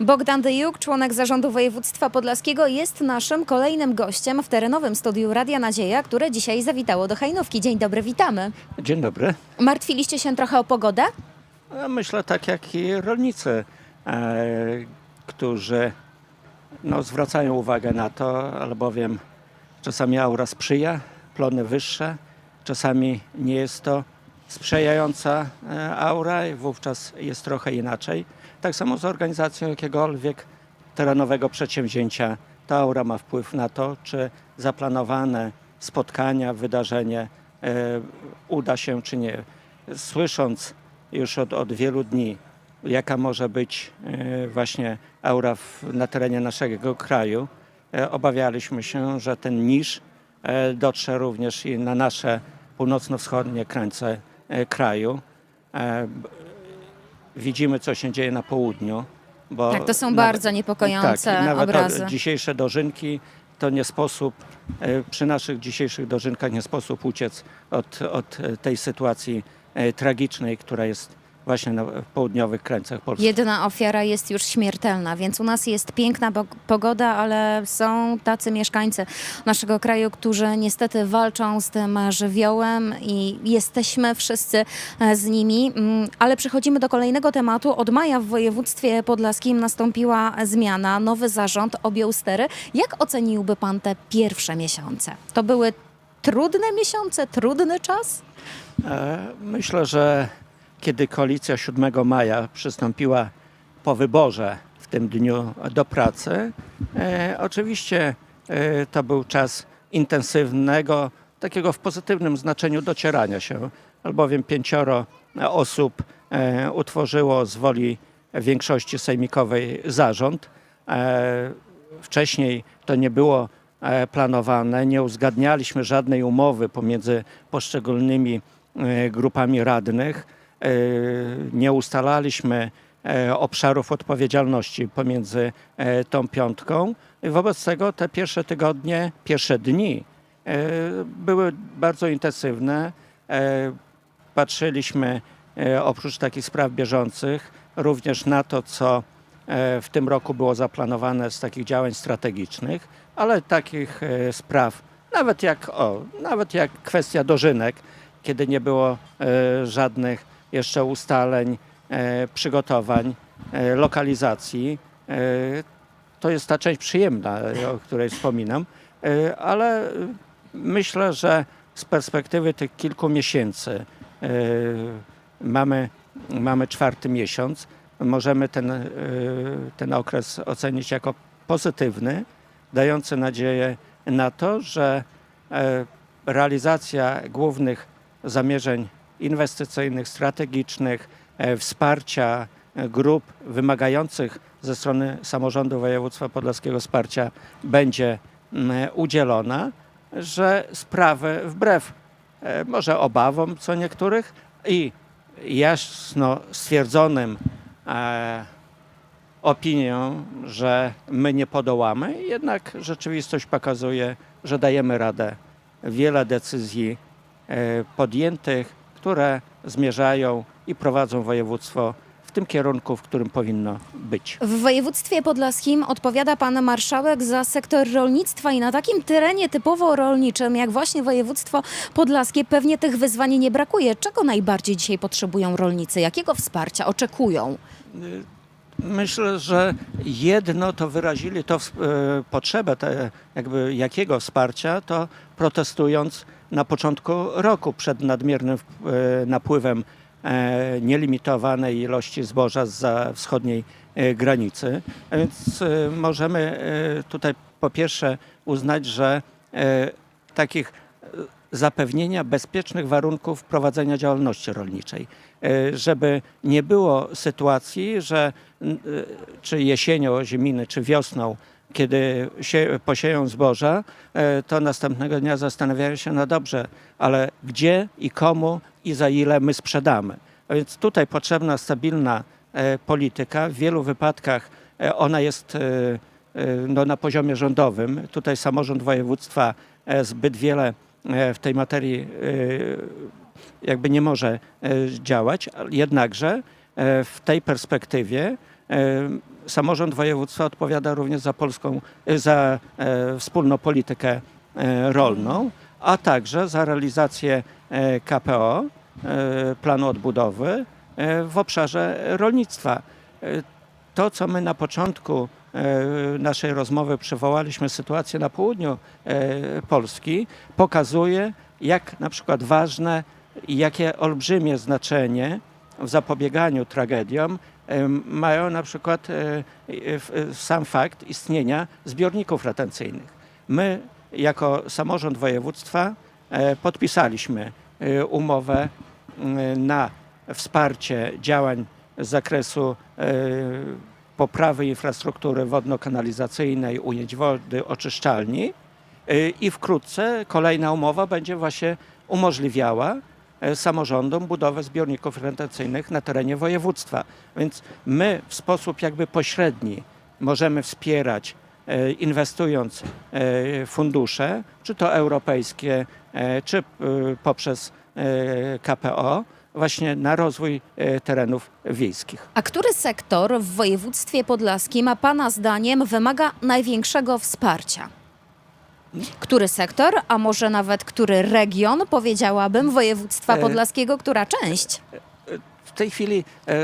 Bogdan Dyjuk, członek zarządu województwa podlaskiego, jest naszym kolejnym gościem w terenowym studiu Radia Nadzieja, które dzisiaj zawitało do Hajnówki. Dzień dobry, witamy. Dzień dobry. Martwiliście się trochę o pogodę? Myślę tak jak i rolnicy, e, którzy no, zwracają uwagę na to, albowiem czasami aura sprzyja, plony wyższe, czasami nie jest to sprzyjająca e, aura i wówczas jest trochę inaczej. Tak samo z organizacją jakiegokolwiek terenowego przedsięwzięcia. Ta aura ma wpływ na to, czy zaplanowane spotkania, wydarzenie e, uda się czy nie. Słysząc już od, od wielu dni, jaka może być e, właśnie aura w, na terenie naszego kraju, e, obawialiśmy się, że ten niż dotrze również i na nasze północno-wschodnie krańce kraju. Widzimy, co się dzieje na południu. Bo Tak, to są bardzo niepokojące tak, i nawet obrazy. dzisiejsze dożynki to nie sposób, e, przy naszych dzisiejszych dożynkach nie sposób uciec od, od e, tej sytuacji e, tragicznej, która jest właśnie na w południowych krańcach Polski. Jedna ofiara jest już śmiertelna, więc u nas jest piękna pogoda, ale są tacy mieszkańcy naszego kraju, którzy niestety walczą z tym żywiołem i jesteśmy wszyscy e, z nimi. Mm, Ale przechodzimy do kolejnego tematu. Od maja w województwie podlaskim nastąpiła zmiana, nowy zarząd objął stery. Jak oceniłby pan te pierwsze miesiące? To były trudne miesiące, trudny czas? E, Myślę, że kiedy koalicja 7 maja przystąpiła po wyborze w tym dniu do pracy, e, oczywiście e, to był czas intensywnego, takiego w pozytywnym znaczeniu docierania się, albowiem pięcioro osób e, utworzyło z woli większości sejmikowej zarząd. E, Wcześniej to nie było e, planowane, nie uzgadnialiśmy żadnej umowy pomiędzy poszczególnymi e, grupami radnych, nie ustalaliśmy e, obszarów odpowiedzialności pomiędzy e, tą piątką. Wobec tego te pierwsze tygodnie, pierwsze dni e, były bardzo intensywne. E, Patrzyliśmy e, oprócz takich spraw bieżących również na to, co e, w tym roku było zaplanowane z takich działań strategicznych, ale takich e, spraw, nawet jak, o, nawet jak kwestia dożynek, kiedy nie było e, żadnych jeszcze ustaleń, e, przygotowań, e, lokalizacji. E, To jest ta część przyjemna, o której wspominam, ale myślę, że z perspektywy tych kilku miesięcy mamy, mamy czwarty miesiąc, możemy ten, ten okres ocenić jako pozytywny, dający nadzieję na to, że realizacja głównych zamierzeń inwestycyjnych, strategicznych, e, wsparcia e, grup wymagających ze strony samorządu województwa podlaskiego wsparcia będzie mm, udzielona, że sprawy wbrew e, może obawom co niektórych i jasno stwierdzonym e, opinią, że my nie podołamy, jednak rzeczywistość pokazuje, że dajemy radę. Wiele decyzji e, podjętych, które zmierzają i prowadzą województwo w tym kierunku, w którym powinno być. W województwie podlaskim odpowiada pan marszałek za sektor rolnictwa i na takim terenie typowo rolniczym, jak właśnie województwo podlaskie, pewnie tych wyzwań nie brakuje. Czego najbardziej dzisiaj potrzebują rolnicy? Jakiego wsparcia oczekują? Myślę, że jedno to wyrazili to e, potrzebę te, jakby jakiego wsparcia, to protestując na początku roku przed nadmiernym e, napływem e, nielimitowanej ilości zboża za wschodniej granicy. A Więc możemy tutaj po pierwsze uznać, że takich zapewnienia bezpiecznych warunków prowadzenia działalności rolniczej, E, żeby nie było sytuacji, że e, czy jesienią ziminy, czy wiosną, kiedy się, posieją zboża, e, to następnego dnia zastanawiają się, no dobrze, ale gdzie i komu i za ile my sprzedamy. A więc tutaj potrzebna stabilna polityka. W wielu wypadkach ona jest no, na poziomie rządowym. Tutaj samorząd województwa zbyt wiele w tej materii e, jakby nie może e, działać, jednakże e, w tej perspektywie e, samorząd województwa odpowiada również za polską, e, za e, wspólną politykę e, rolną, a także za realizację e, KPO, e, planu odbudowy e, w obszarze rolnictwa. E, To, co my na początku e, naszej rozmowy przywołaliśmy, sytuację na południu e, Polski, pokazuje, jak na przykład ważne i jakie olbrzymie znaczenie w zapobieganiu tragediom em, mają na przykład e, e, e, sam fakt istnienia zbiorników retencyjnych. My jako samorząd województwa e, podpisaliśmy e, umowę na wsparcie działań z zakresu e, poprawy infrastruktury wodno-kanalizacyjnej, ujęć wody, oczyszczalni e, i wkrótce kolejna umowa będzie właśnie umożliwiała e, samorządom budowę zbiorników retencyjnych na terenie województwa. Więc my w sposób jakby pośredni możemy wspierać, e, inwestując e, fundusze, czy to europejskie, czy e, poprzez KPO, właśnie na rozwój e, terenów wiejskich. A który sektor w województwie podlaskim, a Pana zdaniem, wymaga największego wsparcia? Który sektor, a może nawet który region, powiedziałabym, województwa E, podlaskiego, która część? W tej chwili e,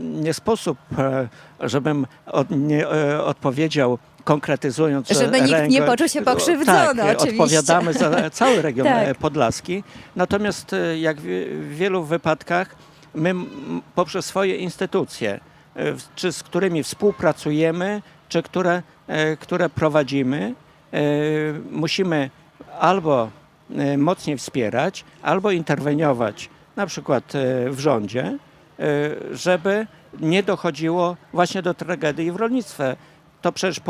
nie sposób, e, żebym od, nie, e, odpowiedział konkretyzując. że Żeby nikt nie poczuł się pokrzywdzony, tak, oczywiście. odpowiadamy za cały region Tak. e, podlaski. Natomiast e, jak w, wielu wypadkach my poprzez swoje instytucje, e, czy z którymi współpracujemy, czy które, e, które prowadzimy, e, musimy albo e, mocniej wspierać, albo interweniować, na przykład e, w rządzie, e, żeby nie dochodziło właśnie do tragedii w rolnictwie. To przecież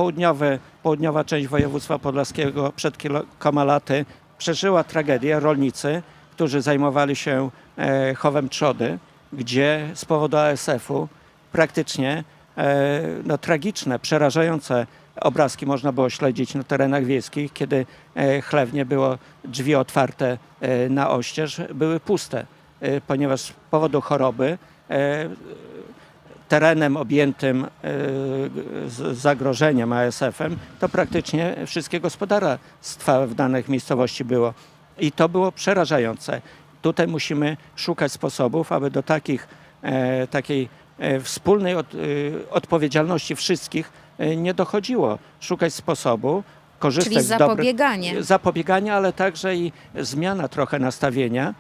południowa część województwa podlaskiego przed kilkoma laty przeżyła tragedię. Rolnicy, którzy zajmowali się e, chowem trzody, gdzie z powodu ASF-u praktycznie e, no, tragiczne, przerażające obrazki można było śledzić na terenach wiejskich, kiedy e, chlewnie było drzwi otwarte e, na oścież, były puste, e, ponieważ z powodu choroby e, terenem objętym e, zagrożeniem ASF-em, to praktycznie wszystkie gospodarstwa w danych miejscowości było. I to było przerażające. Tutaj musimy szukać sposobów, aby do takich, e, takiej e, wspólnej od, odpowiedzialności wszystkich nie dochodziło. Szukać sposobu, korzystać Czyli z dobrych zapobieganie. zapobiegania, ale także i zmiana trochę nastawienia,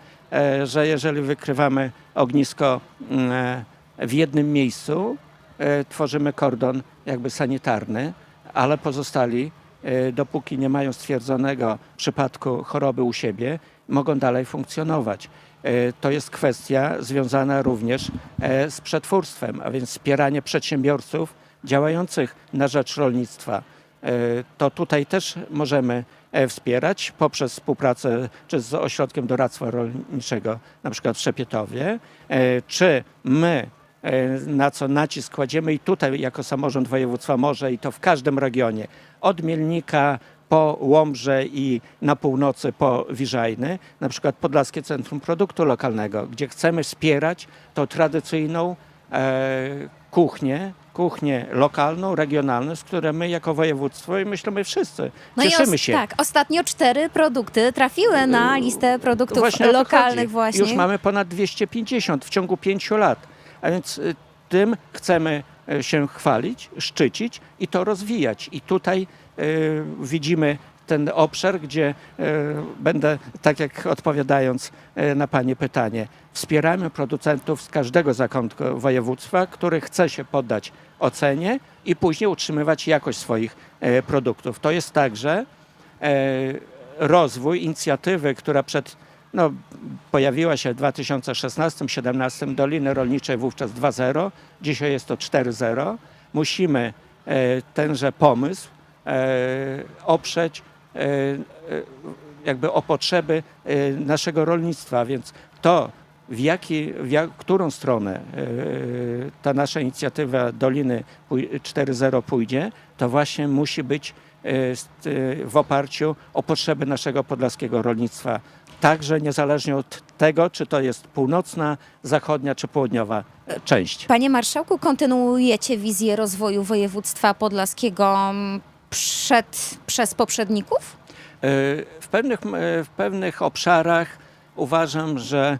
że jeżeli wykrywamy ognisko mm, w jednym miejscu, e, tworzymy kordon jakby sanitarny, ale pozostali, e, dopóki nie mają stwierdzonego przypadku choroby u siebie, mogą dalej funkcjonować. E, To jest kwestia związana również z przetwórstwem, a więc wspieranie przedsiębiorców działających na rzecz rolnictwa. To tutaj też możemy wspierać poprzez współpracę czy z Ośrodkiem Doradztwa Rolniczego, na przykład w Szepietowie, czy my na co nacisk kładziemy i tutaj jako samorząd województwa może i to w każdym regionie, od Mielnika po Łomże i na północy po Wiżajny, na przykład Podlaskie Centrum Produktu Lokalnego, gdzie chcemy wspierać tą tradycyjną e, kuchnię, kuchnię lokalną, regionalną, z której my jako województwo i myślę my wszyscy No cieszymy się. tak, ostatnio cztery produkty trafiły na listę produktów Właśnie lokalnych właśnie. Już mamy ponad 250 w ciągu pięciu lat. A więc y, tym chcemy y, się chwalić, szczycić i to rozwijać. I tutaj y, widzimy ten obszar, gdzie będę, tak jak odpowiadając na Pani pytanie, wspieramy producentów z każdego zakątku województwa, który chce się poddać ocenie i później utrzymywać jakość swoich produktów. To jest także rozwój inicjatywy, która przed, no, pojawiła się w 2016-2017 Doliny Rolniczej wówczas 2.0, dzisiaj jest to 4.0. Musimy e, tenże pomysł e, oprzeć e, jakby o potrzeby naszego rolnictwa, więc to w, jaki, w jak, którą stronę ta nasza inicjatywa Doliny pój- 4.0 pójdzie, to właśnie musi być w oparciu o potrzeby naszego podlaskiego rolnictwa. Także niezależnie od tego, czy to jest północna, zachodnia czy południowa e, część. Panie marszałku, kontynuujecie wizję rozwoju województwa podlaskiego mm, przed, przez poprzedników? E, W pewnych, e, w pewnych obszarach uważam, że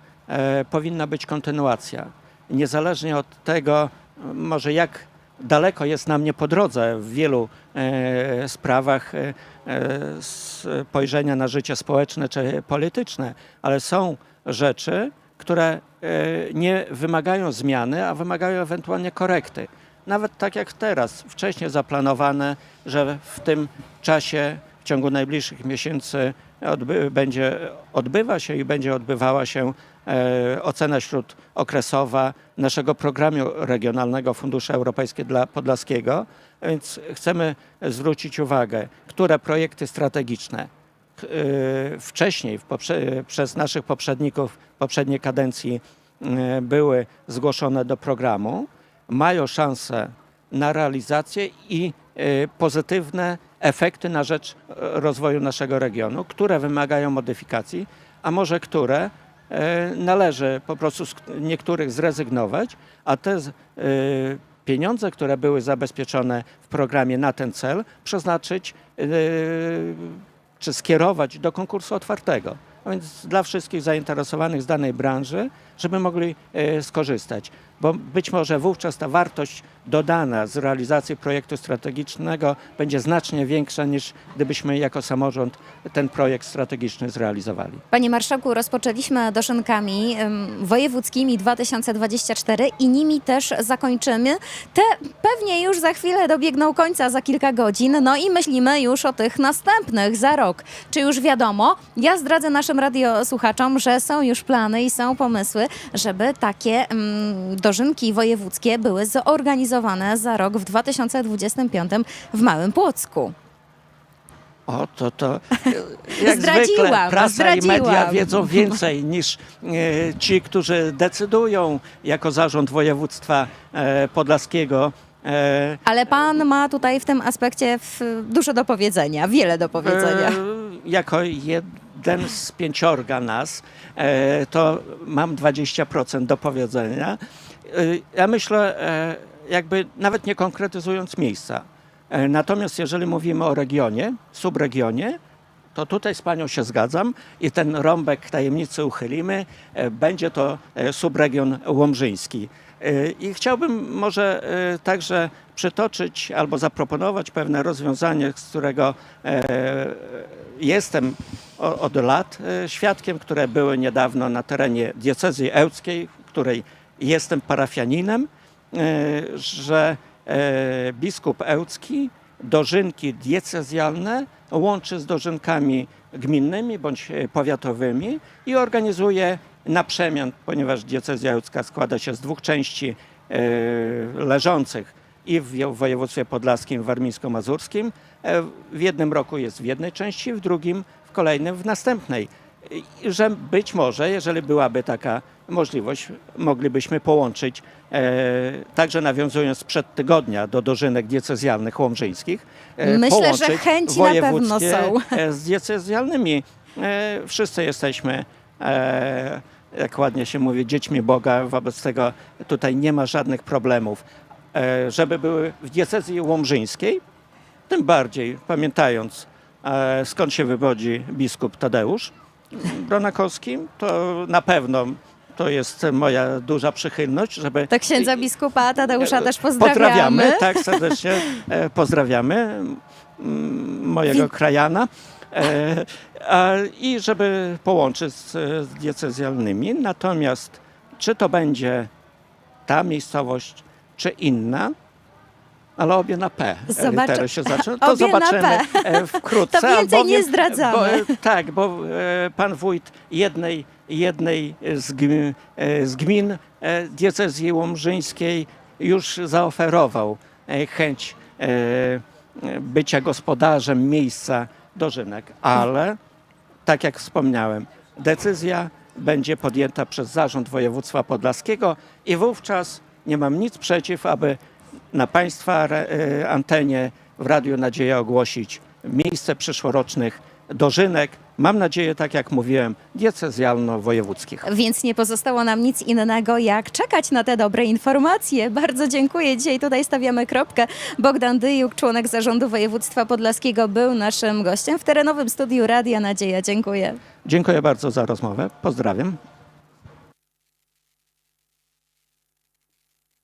powinna być kontynuacja. Niezależnie od tego, może jak daleko jest nam nie po drodze w wielu e, sprawach e, e, spojrzenia na życie społeczne czy polityczne, ale są rzeczy, które e, nie wymagają zmiany, a wymagają ewentualnie korekty. Nawet tak jak teraz, wcześniej zaplanowane, że w tym czasie, w ciągu najbliższych miesięcy odby- będzie, odbywa się i będzie odbywała się ocena śródokresowa naszego programu regionalnego Funduszy Europejskie dla Podlaskiego. Więc chcemy zwrócić uwagę, które projekty strategiczne e, wcześniej przez naszych poprzedników, poprzedniej kadencji e, były zgłoszone do programu, mają szansę na realizację i e, pozytywne efekty na rzecz e, rozwoju naszego regionu, które wymagają modyfikacji, a może które e, należy po prostu z niektórych zrezygnować, a te e, pieniądze, które były zabezpieczone w programie na ten cel, przeznaczyć e, czy skierować do konkursu otwartego. A więc dla wszystkich zainteresowanych z danej branży, żeby mogli e, skorzystać. Bo być może wówczas ta wartość dodana z realizacji projektu strategicznego będzie znacznie większa niż gdybyśmy jako samorząd ten projekt strategiczny zrealizowali. Panie marszałku, rozpoczęliśmy doszynkami wojewódzkimi 2024 i nimi też zakończymy. Te pewnie już za chwilę dobiegną końca, za kilka godzin, no i myślimy już o tych następnych za rok. Czy już wiadomo? Ja zdradzę naszym radiosłuchaczom, że są już plany i są pomysły, żeby takie mm, dożynki wojewódzkie były zorganizowane za rok w 2025 w Małym Płocku. O, to to jak Zdradziłam, zwykle prasa i media zdradziłam. wiedzą więcej niż e, ci, którzy decydują jako zarząd województwa e, podlaskiego. E, Ale pan ma tutaj w tym aspekcie w, dużo do powiedzenia, wiele do powiedzenia. E, jako jeden z pięciorga nas, e, to mam 20% do powiedzenia. E, ja myślę, e, jakby nawet nie konkretyzując miejsca. E, natomiast jeżeli mówimy o regionie, subregionie, to tutaj z panią się zgadzam i ten rąbek tajemnicy uchylimy. E, Będzie to subregion łomżyński. I chciałbym może także przytoczyć albo zaproponować pewne rozwiązanie, z którego jestem od lat świadkiem, które były niedawno na terenie diecezji ełckiej, której jestem parafianinem, e, że e, biskup ełcki dożynki diecezjalne łączy z dożynkami gminnymi bądź e, powiatowymi i organizuje na przemian, ponieważ diecezja ełcka składa się z dwóch części leżących i w wo- województwie podlaskim, warmińsko-mazurskim. W jednym roku jest w jednej części, w drugim, w kolejnym, w następnej. Że być może, jeżeli byłaby taka możliwość, moglibyśmy połączyć, e, także nawiązując sprzed tygodnia do dożynek diecezjalnych łomżyńskich, e, Myślę, że połączyć chęci na pewno wojewódzkie, są. e, z diecezjalnymi. E, wszyscy jesteśmy, e, jak ładnie się mówi, dziećmi Boga, wobec tego tutaj nie ma żadnych problemów. E, żeby były w diecezji łomżyńskiej, tym bardziej pamiętając e, skąd się wywodzi biskup Tadeusz Bronakowski, to na pewno to jest moja duża przychylność, żeby Tak księdza biskupa Tadeusza też Pozdrawiamy, pozdrawiamy. tak serdecznie e, pozdrawiamy mm, mojego Wi- krajana. E, a, I żeby połączyć z, z diecezjalnymi. Natomiast czy to będzie ta miejscowość, czy inna, ale obie na P Zobaczy- litery się zaczną, to Obie na zobaczymy P. e, wkrótce. To więcej nie albowiem- zdradzamy. Bo, e, tak, bo e, pan wójt jednej, jednej z, gmin, z gmin diecezji łomżyńskiej już zaoferował chęć bycia gospodarzem miejsca dożynek, ale tak jak wspomniałem, decyzja będzie podjęta przez Zarząd Województwa Podlaskiego i wówczas nie mam nic przeciw, aby na Państwa e, antenie w Radiu Nadzieja ogłosić miejsce przyszłorocznych dożynek. Mam nadzieję, tak jak mówiłem, diecezjalno-wojewódzkich. Więc nie pozostało nam nic innego, jak czekać na te dobre informacje. Bardzo dziękuję. Dzisiaj tutaj stawiamy kropkę. Bogdan Dyjuk, członek Zarządu Województwa Podlaskiego, był naszym gościem w terenowym studiu Radia Nadzieja. Dziękuję. Dziękuję bardzo za rozmowę. Pozdrawiam.